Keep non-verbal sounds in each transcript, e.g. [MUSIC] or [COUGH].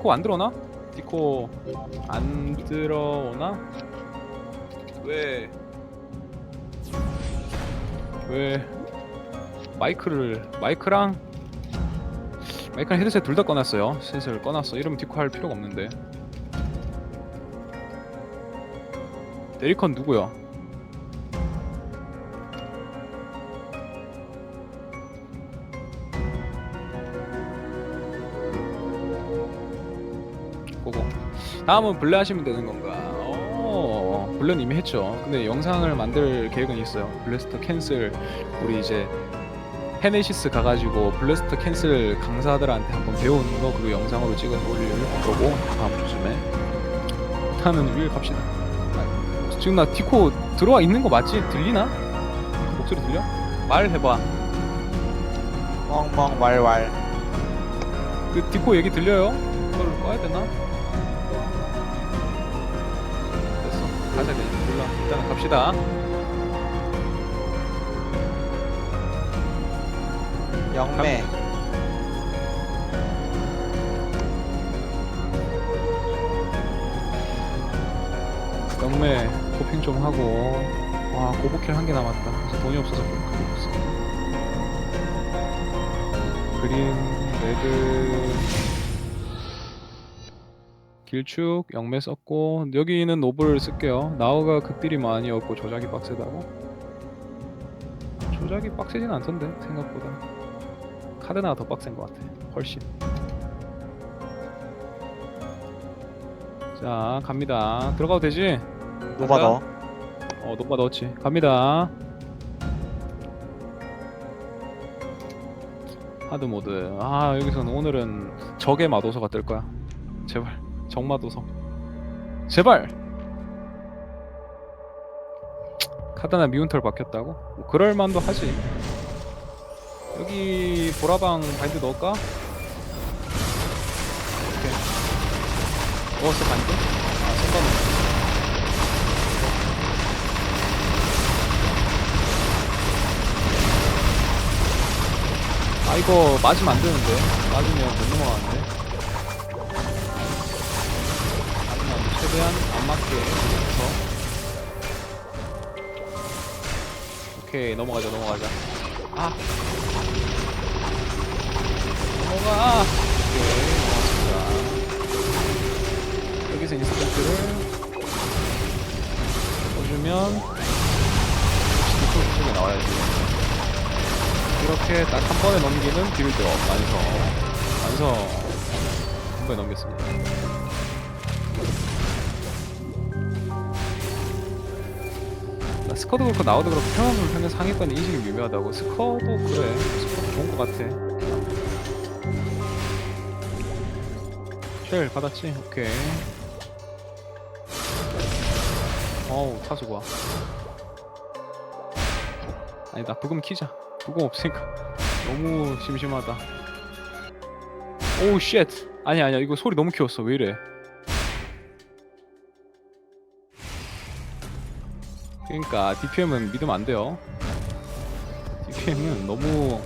디코 안 들어오나? 디코 안 들어오나? 왜? 왜 마이크를 마이크랑 마이크랑 헤드셋 둘 다 꺼놨어요. 슬슬 꺼놨어. 이러면 디코 할 필요가 없는데. 데리컨 누구야? 다음은 블레 하시면 되는 건가? 어, 블레는 이미 했죠. 근데 영상을 만들 계획은 있어요. 블래스터 캔슬 우리 이제 헤네시스 가가지고 블래스터 캔슬 강사들한테 한번 배우는 거 그리고 영상으로 찍어서 올릴 거고 다음 주쯤에 일단은 위에 갑시다. 아, 지금 나 디코 들어와 있는 거 맞지? 들리나? 목소리 들려? 말해봐. 멍멍 왈왈 그 디코 얘기 들려요? 그걸 꺼야 되나? 가자 그냥. 몰라. 일단 갑시다. 영매 영매 고핑 좀 하고 와 고복킬 한 개 남았다 그래서 돈이 없어서 그런 거 없어 그린 레드 길축 영매 썼고 여기는 노블 쓸게요. 나우가 극딜이 많이 없고 조작이 빡세다고? 조작이 빡세진 않던데 생각보다. 카드나가 더 빡센 것 같아 훨씬. 자 갑니다. 들어가도 되지? 노바 간다? 너 어. 노바 넣었지. 갑니다. 하드 모드. 아 여기서는 오늘은 적의 마도서가 뜰 거야. 제발 적마도서. 제발! 카드나 미운 털 박혔다고? 뭐 그럴 만도 하지. 여기 보라방 바인드 넣을까? 오케이. 넣었어 바인드? 아 생각은 아 이거 맞으면 안 되는데. 맞으면 못 넘어가는데 최대한 안 맞게 해서. 오케이 넘어가자 넘어가자. 아. 넘어가. 오케이 넘어갔습니다. 여기서 인스턴트를 써주면 이쪽 쪽에 나와야지 이렇게 딱 한 번에 넘기는 빌드업. 완성. 완성. 한 번에 넘겼습니다 스쿼드 그렇고 나와도 그렇고 평균 불평의 상위권 인식이 미묘하다고. 스쿼도 그래. 스쿼도 좋은 것 같아. 쉘 받았지? 오케이. 어우 타수 좋아 아니다 부금 키자. 부금 없으니까. 너무 심심하다. 오우 쉣. 아니 아니야. 이거 소리 너무 키웠어. 왜 이래 그러니까 DPM은 믿으면 안 돼요. DPM은 너무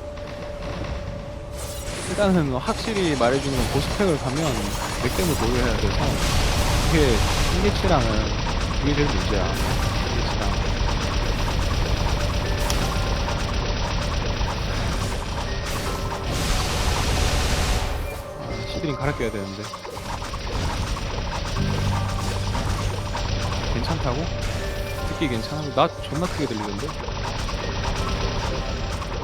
일단은 확실히 말해주는 건 고스펙을 가면 맥댐을 보유해야 돼서 그게 한계치랑은 그게 제일 문제야. 한계치랑. 시드링 갈아 껴야 되는데. 괜찮다고? 듣기 괜찮아? 나 존나 크게 들리던데?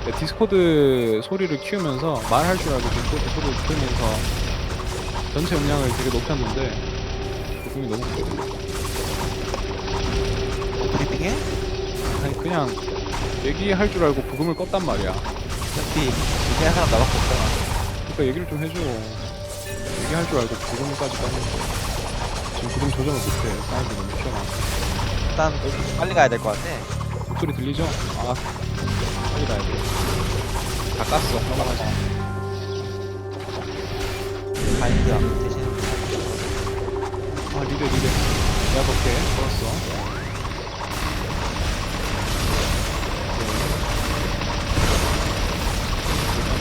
네, 디스코드 소리를 키우면서 말할 줄 알고 디스코드 소리를 키우면서 전체 음량을 되게 높였는데 부금이 너무 들려 브리핑해? 아니 그냥 얘기할 줄 알고 부금을 껐단 말이야 어차피 얘기하는 사람 나밖에 없잖아 그러니까 얘기를 좀 해줘 얘기할 줄 알고 부금까지 껐는데 지금 부금 조정을 못해 사운드 너무 튀어나와 일단 빨리 가야 될 것 같아. 목소리 들리죠? 아 빨리 가야 돼다 깠어. 넘어가자 바인드 안 대신. 아 리레 리레 내가 볼게. 걸었어.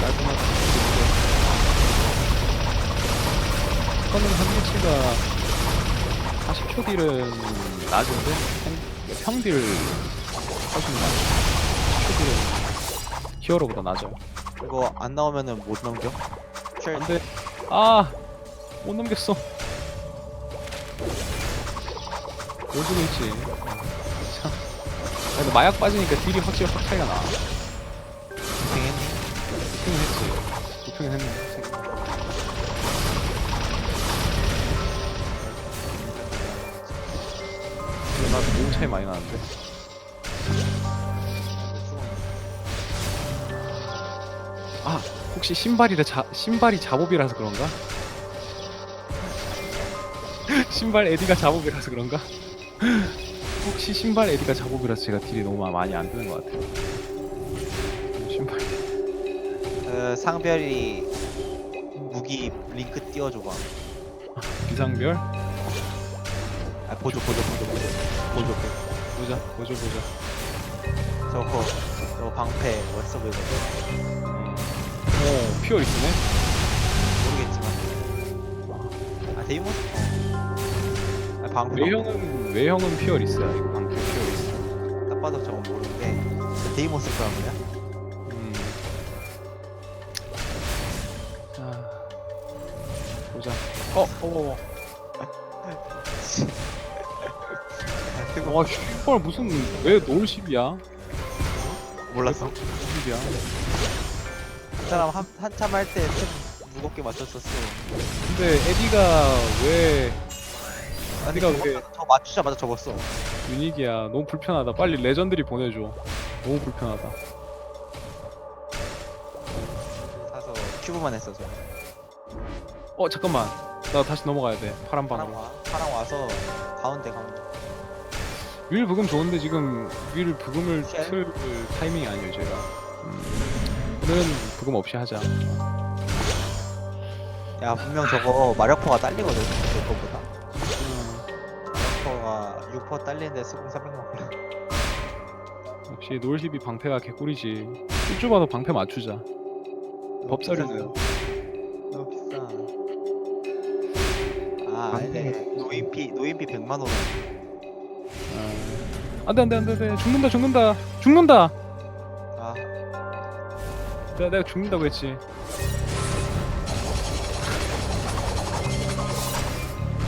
깔끔하다. 스쿼드 한계치가 40초 딜은 낮은데? 평- 평딜 훨씬 낮죠 10초 딜은 히어로보다 낮아요. 이거 안 나오면은 못 넘겨? 쉘 안돼. 아못 넘겼어. 오지고 있지 참. 근데 마약 빠지니까 딜이 확실히 확 차이가 나 차이 많이 나는데? 아 혹시 신발이라 자, 신발이 잡업이라서 그런가? [LAUGHS] 신발 에디가 잡업이라서 그런가? [LAUGHS] 혹시 신발 에디가 잡업이라서 제가 딜이 너무 많이 안 드는 것 같아요. 신발. 그 상별이 무기 링크 띄워줘봐. 비상별? 아 보조 보조 보조 보조 보조 보조. 보자 보자 보자. 저거 저거 방패 멋있어 보이거든 음. 오 피어 있네? 모르겠지만. 아 데이모스? 어. 아 방패 외형은 외형은 피어리스야 이거 방패 피어리스 딱 봐도 저건 모르는데. 데이모스 거야 뭐야? 음. 자 보자. 어 어머 아, 뜨거 와 슈퍼 무슨 왜 놀십이야? 몰랐어. 놀십이야? 그 사람 한, 한참 할 때 무겁게 맞췄었어. 근데 에디가 왜 아니 네가 저거- 왜- 저 맞추자마자 접었어. 유닉이야. 너무 불편하다. 빨리 레전드리 보내줘. 너무 불편하다. 사서 큐브만 했어 저. 어 잠깐만. 나 다시 넘어가야 돼. 파란 파랑 방으로. 와 파랑 와서 가운데 가운데 윌 부금 좋은데 지금 윌 부금을 쉘? 틀 타이밍이 아니에요 제가. 음, 오늘은 부금 없이 하자. 야 분명 저거 마력포가 딸리거든 내 거보다. 음, 마력포가 6% 딸리는데 수금 300만 원 역시 놀십이 방패가 개꿀이지. 일주 봐도 방패 맞추자. 법사류네요. 너무 비싸. 아 방패. 아니네. 노인피 노인피 100만 원 아, 안돼 안돼 안돼 안돼. 죽는다 죽는다. 죽는다. 아. 내가 내가 죽는다고 했지.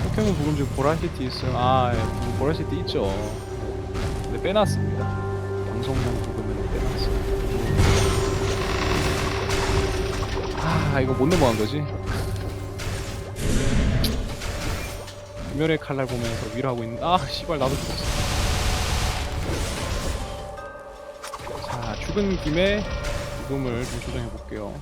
포켓몬 부금 지금 보라시티 있어요. 아 예, 보라시티 있죠. 근데 빼놨습니다. 방송용 부금은 빼놨어요 아 이거 못 넘어간 거지? 금열의 칼날 보면서 위로 하고 있는 아 씨발 나도 죽었어 죽은 김에 부금을 좀 조정해 볼게요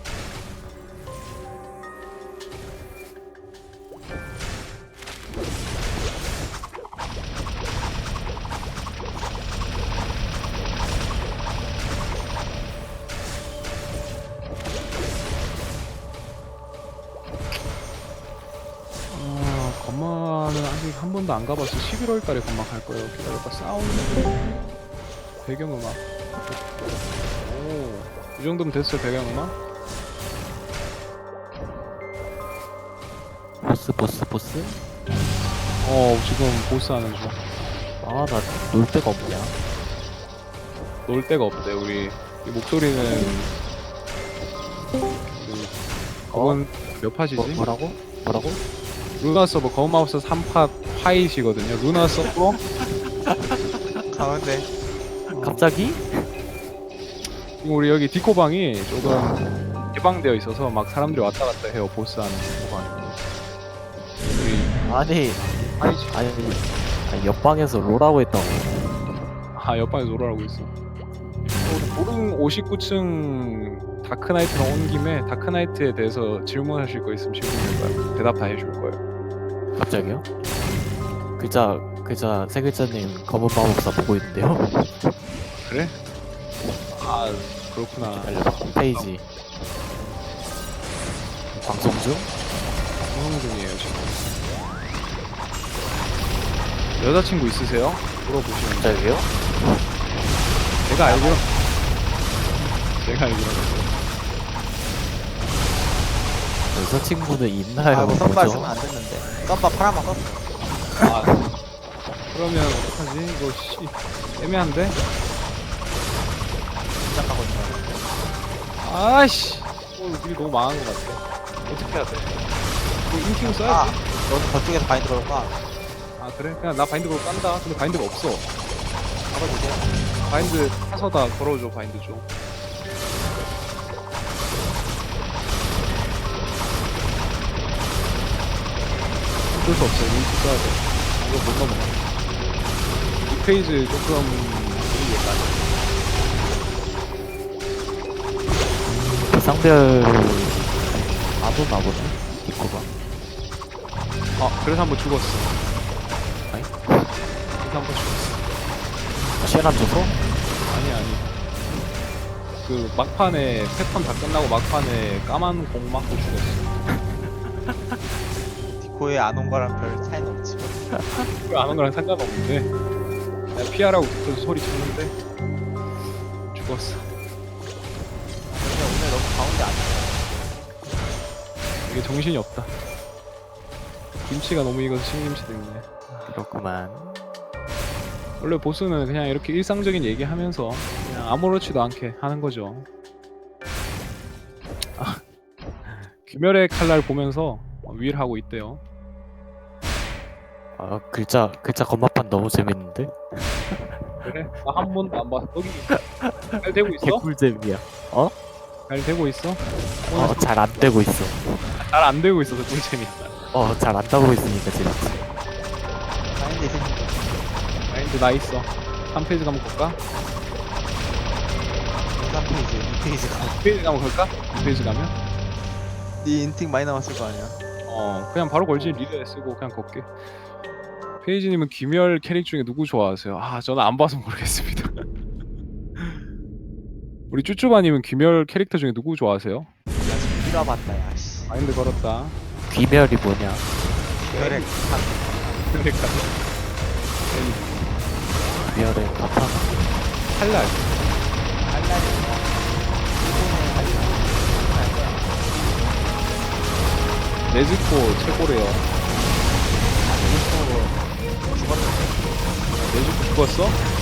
아, 건마는 아직 한 번도 안 가봤어. 11월 달에 건마 갈 거예요. 기다려봐. 사운드. 배경음악. 오, 이 정도면 됐어요, 배경음악? 보스 보스 보스? 어, 지금 보스 하는 중. 아 나 놀 데가 없냐? 놀 데가 없대, 우리. 이 목소리는. 그, 그건 몇 팟이지? 뭐, 뭐라고? 뭐라고? 루나 서버 검마우스 3팟 화이시거든요. 루나 서버 [LAUGHS] 가운데 갑자기? 지금 우리 여기 디코방이 조금 개방되어 있어서 막 사람들이 왔다 갔다 해요. 보스 하는 디코방이고. 우리 아니 화이시 아니 아니 옆방에서 롤하고 있다고 아 옆방에서 놀아라고 있어. 오른 59층 다크나이트랑 온 김에 다크나이트에 대해서 질문하실 거 있으면 질문해봐요. 대답 다 해줄 거예요. 갑자기요? 글자 글자 세 글자님 검은 마법사 보고 있는데요 그래? 아 그렇구나. 기다려봐 홈페이지 방송 중? 방송 중이에요 지금. 여자친구 있으세요? 물어보시면 갑자기요? 제가 알기로 제가 알기로 저 친구는 있나요? 아 무슨 말씀 뭐죠? 안 듣는데 썸바 파라만 썼어 아 그러면 어떡하지 이거 씨 애매한데 아씨. 어, 우리 너무 망한 것 같아. 어떻게 해야 돼? 이거 인팅 아 써야지 너는 저쪽에서 바인드 걸까 아 그래? 그냥 나 바인드 걸고 깐다. 근데 바인드가 없어. 잡아주세요 바인드 사서 다 걸어줘 바인드 좀. 어쩔 수 없어. 인팅 써야 돼. 이거 못 넘어가 이 페이지 조금 상별 나도 나보네 입고가 아 그래서 한 번 죽었어. 아니? 그래서 한 번 죽었어. 쉘안 줘서? 아니 아니. 그 막판에 패턴 다 끝나고 막판에 까만 공 맞고 죽었어. 디코에 안 온 거랑 별 차이는 없지. 그거 아는 거랑 상관없는데. 내가 피하라고 그때도 소리 쳤는데. 죽었어 정신이 없다. 김치가 너무 익어서 신김치 때문에. 그렇구만. 원래 보스는 그냥 이렇게 일상적인 얘기하면서 그냥 아무렇지도 않게 하는 거죠. 아, 귀멸의 칼날 보면서 위일하고 있대요. 아 글자 글자 건마판 너무 재밌는데? 그래? 나 한 번도 안 봤어. 여기 잘 되고 있어? 개꿀잼이야 잘 되고 있어? 어 잘 안 되고 있어 잘 안 되고 있어서 꿀잼이야 어잘안 되고 있으니까 재밌지 바인드 있으니까 마인드 나 있어 3페이지 가면 볼까? 3페이지 2페이지 가 2페이지 가면 걸까? 2페이지 가면? 네 인팅 많이 남았을 거 아니야 어 그냥 바로 걸지 리드에 쓰고 그냥 걷게 페이지님은 귀멸 캐릭 중에 누구 좋아하세요? 아 저는 안 봐서 모르겠습니다 우리 쭈쭈바님은 귀멸 캐릭터 중에 누구 좋아하세요? 밀어봤다 야 씨. 마인드 걸었다. 귀멸이 뭐냐? 별의 그러니까 귀멸의 일본의 할날. 네즈코 최고래요. 죽었는데 네즈코 죽었어?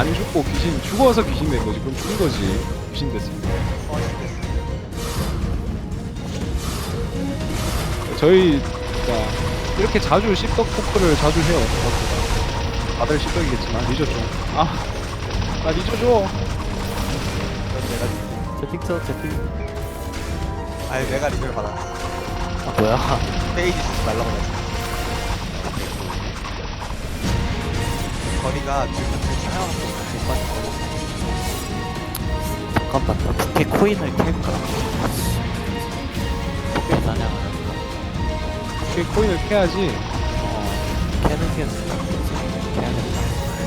안 죽고 귀신 죽어서 귀신 된 거지. 그럼 죽은 거지. 귀신 어 됐어 저희 그러니까 이렇게 자주 씹덕 토크를 자주 해요. 다들 씹덕이겠지만 리저 좀. 아, 나 리저 줘. 그럼 내가 채팅 쳐 채팅 아니 내가 리뷰를 받았어 아 뭐야? 페이지 쓰지 말라고 했어. 거리가 지금 사용하고 잠깐만 나 부캐 코인을 캘까 부캐 사냥하는 이렇게 코인을 캐야지 거 캐는 게 캐야겠다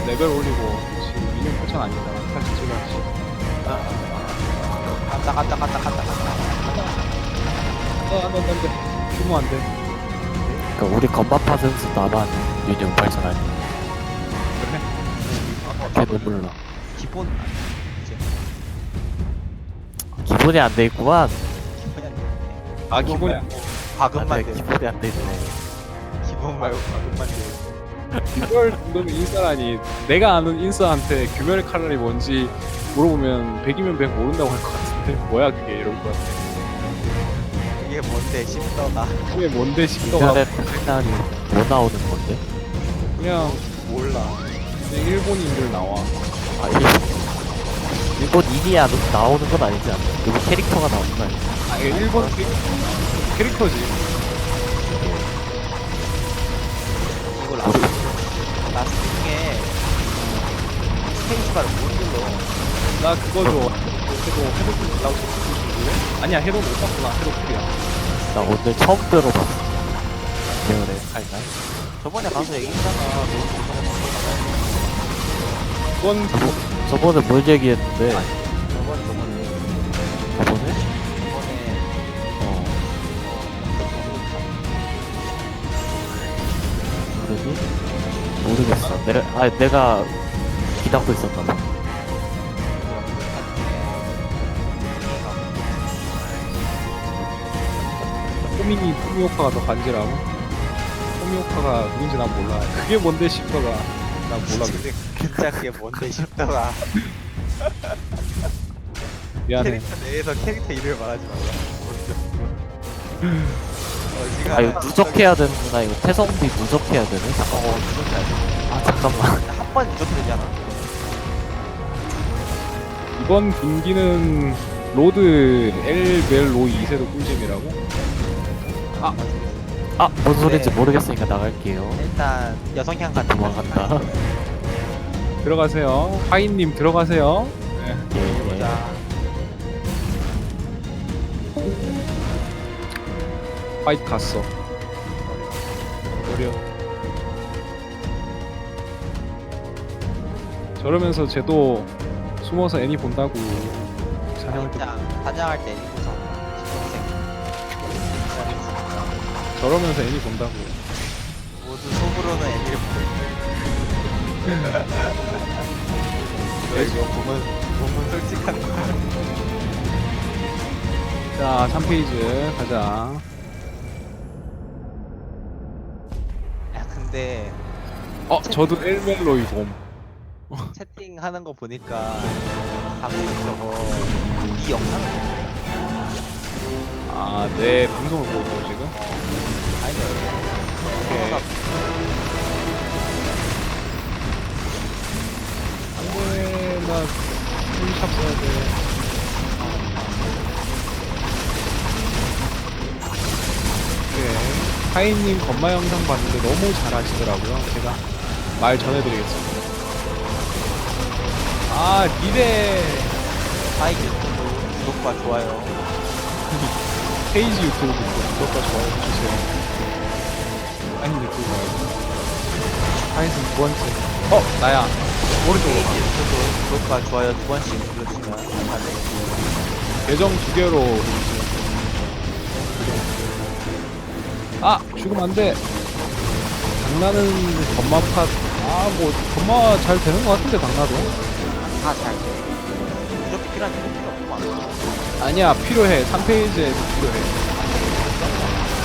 레벨 올리고 지금 미니언 8천 아니다. 사실 찍어야지. 간다 간다 간다 간다 간다 어, 안 돼, 안 돼, 안 돼. 규모 안 돼. 그러니까 우리 건마파 선수 나만 유니온 8천 아니 그래? 걔도 몰라 기본 이제 기본이 안 돼 있구만 기본이 안 돼. 아, 기본이 안 돼. 과금만 아, 돼 네, 기본이 안 돼 있네 기본 말고 과금만 돼 규멸 정도면 인싸라니. 내가 아는 인싸한테 규멸 칼날이 뭔지 물어보면 100이면 100 모른다고 할 것 같은데. [LAUGHS] 뭐야, 그게 이럴 것 같아. 이게 뭔데 씹더가 그게 뭔데 싶더라. 인터넷 칼날이 뭐 나오는 건데? 그냥 몰라. 그냥 일본인들 나와. 아 일본 일본 인이 안 나오는 건 아니지 않나? 여기 캐릭터가 나오는 거 아니야? 아, 이게 일본 캐릭, 캐릭터지. 이거 라스트 라스트 중에 스페이스바를 못 눌러 나 그거 줘. 해도 해도 나고 싶은데? 아니야 해도 못 봤구나. 해도 풀이야. 나 오늘 처음 들어봤어 계열의 칼날 저번에 가서 얘기했잖아 이번 저번에 뭘 얘기했는데 저번 저번에 저번에? 저번에 어 그러니? 모르겠어 내가 아 내가 기다고 있었나 봐 호민이 포미오카가 더 간지라고? 포미오카가 누군지 난 몰라. 그게 뭔데 싶어가 난 몰라. 근데 진짜 그게 뭔데 싶더라. [LAUGHS] 미안해. 캐릭터 내에서 캐릭터 이름을 말하지 말라. 어지가 아 이거 누적해야 되는구나 이거 태성비 누적해야 되네 잠깐 어, 누적해야 돼. 아 잠깐만 한 번 누적되잖아. 이번 분기는 로드 엘벨로 2세도 꿀잼이라고? 아, 아뭔 소린지 네. 모르겠으니까 나갈게요 일단 여성향 같은 거 도망간다 들어가세요. 하인님 들어가세요. 네. 보자. 화이트 갔어. 버려. 저러면서 쟤도 숨어서 애니 본다고 사냥할 때 일단 사냥할 때 일구성 저러면서 애니 본다고. 모두 속으로는 애니를 보고 있 어. 몸은 몸은 솔직한 거. 자, 3페이지 가자. 야 근데 어, 저도 엘멜로이 봄. 채팅하는 거 보니까 방금 저거 이 영상을 아, 내 방송을 보고 있고 지금. 아니 오케이. 나 풀샵 써야 돼. 오케이. 하이님 건마 영상 봤는데 너무 잘하시더라고요. 제가 말 전해드리겠습니다. 아, 리레 하이 유튜브 구독과 좋아요 [LAUGHS] 페이지 유튜브 구독과 좋아요 해주세요. 하이님 유튜브 말고. 하이님 두 번째. 어, 나야. 오른쪽으로 가. 구독과 좋아요. 두 번씩 눌러주시면 감사합니다. 계정 두 개로. 아! 죽으면 안돼. 강나는 건마 팟 아뭐 건마 잘 되는 것 같은데 강나도. 다잘 돼. 무조건 필요한 게 필요 없구만 아니야 필요해. 3페이지에도 필요해.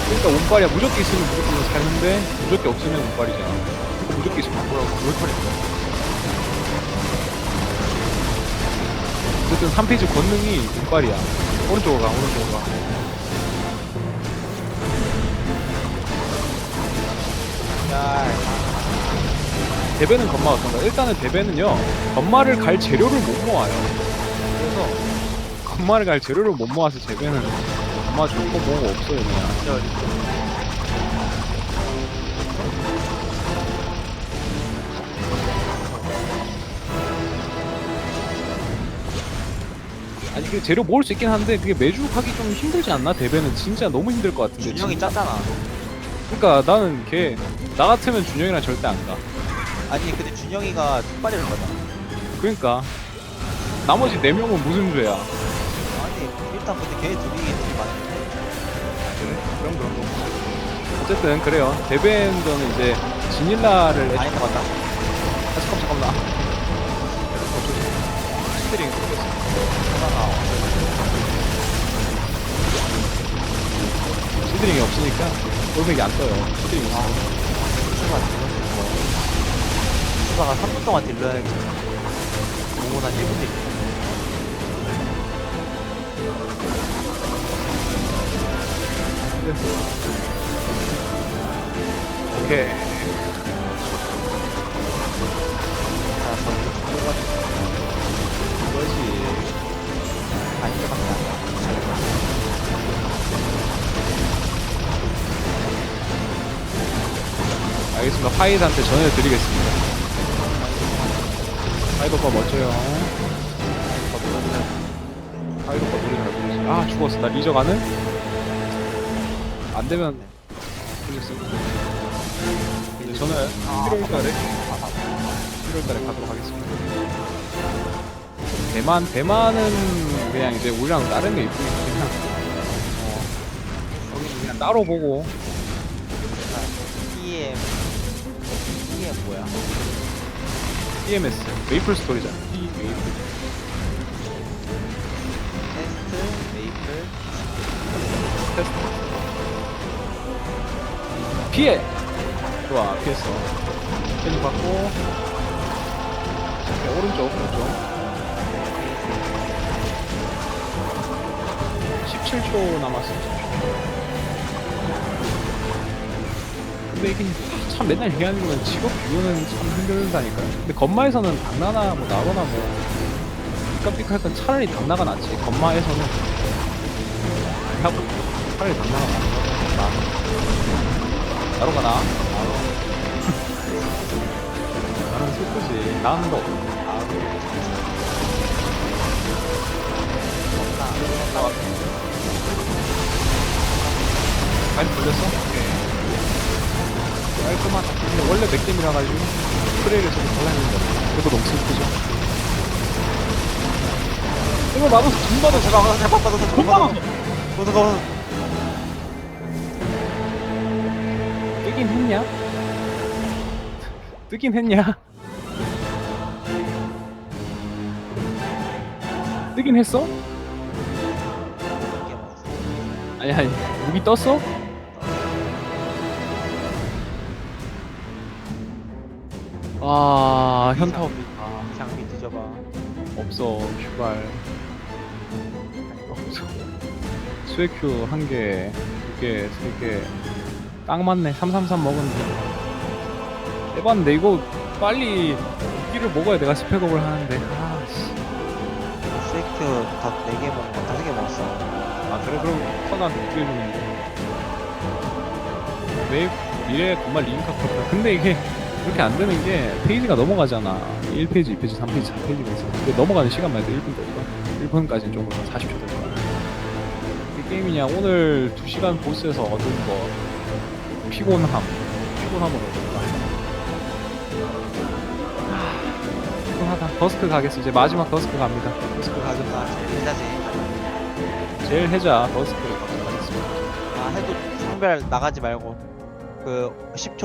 그러니까 운빨이야. 무조건 있으면 무조건 사는데 무조건 없으면 운빨이잖아. 그러니까 무조건 있으면 뭐라고. 롤빨이 어쨌든 3페이지 권능이 운빨이야 오른쪽으로 가 오른쪽으로 가야 대배는 건마 어떤가? 일단은 대배는요 건마를 갈 재료를 못 모아요. 그래서 건마를 갈 재료를 못 모아서 재배는 건마 좋고 뭐고 없어요 그냥. 아니 그 재료 모을 수 있긴 한데 그게 매주 하기 좀 힘들지 않나? 대배는 진짜 너무 힘들 것 같은데. 준영이 진- 짰잖아 그러니까 나는 걔 나 같으면 준영이랑 절대 안 가. 아니 근데 준영이가 툭발이를 거잖아 그러니까 나머지 네 명은 무슨 죄야? 아니 일단 근데 걔 둘이 제일 많은데 그럼 그런 거. 어쨌든 그래요. 대배는 이제 지닐라를 많이 나갔다 아, 잠깐 잠깐만. 스트링 시드링이 없으니까 골맥이 안 떠요. 시드링이. 수가 딜러는 거 수가가 3분 동안 딜러야지 공은 한 1분 딜러 오케이. 알아서 이거 들어가지 알겠습니다. 파이드한테 전해드리겠습니다. 파이드 오빠 멋져요. 파이드 오빠 노래 잘 부르지. 아 죽었어. 나 리저 가는? 안 되면 풀렸어. 이제 저는 11월달에 11월달에 가도록 하겠습니다. 대만 대만은 그냥 이제 우리랑 다른 게 있으니까 그냥. 어, 거기는 그냥 따로 보고. EM EM 뭐야? EMS 메이플 스토리잖아. E 메이플. 테스트 메이플. 테스트. 피해! 좋아 피했어. 캔 받고. 자, 오른쪽 오른쪽 17초 남았어 17초. 근데 이게 참 맨날 얘기하는 건 직업 비교는 참 힘들다니까요. 근데 건마에서는 당나나 뭐 나거나 뭐 삐까삐까 할 차라리 당나가 낫지. 건마에서는 하고 차라리 당나가 낫 나로 가나? 나로. 나는 슬프지. 나는 거 많이 돌렸어? 오케이 깔끔하다 근데 원래 맥댐이라 가지고 프레이를 저기 잘라내는 거 이거 너무 슬프죠 이거 나도 돈 받아 제가 아까 대박 받아서 돈 받아서 돈 받아서 뜨긴 했냐? 뜨긴 했냐? 뜨긴 했어? 아니 아니 무기 떴어? 아 현타 없 장비 뒤져봐. 없어 슈발. 없어. 스웨큐 한개 두개 세개딱 맞네. 333 먹었는데 해봤는데 이거 빨리 무기를 먹어야 내가 스펙업을 하는데. 아씨. 스웨큐 다 4개 먹고 5개 먹었어. 아 그래? 그럼 커나 두개 주는데 왜 미래 정말 리인카 프로다. 근데 이게 그렇게 안 되는 게 페이지가 넘어가잖아. 1페이지 2페이지 3페이지 4페이지가 있어. 근데 넘어가는 시간만 해도 1분 걸까 1분까지는 조금 더 40초 될 거야. 이 게임이냐? 오늘 2시간 보스에서 얻은 거 피곤함. 피곤함을 얻었다 하, 피곤하다. 더스크 가겠어. 이제 마지막 더스크 갑니다. 그 가졌나 해자지 제일 해자 더스크를 가겠습니다. 아 해도 성별 나가지 말고 그 10초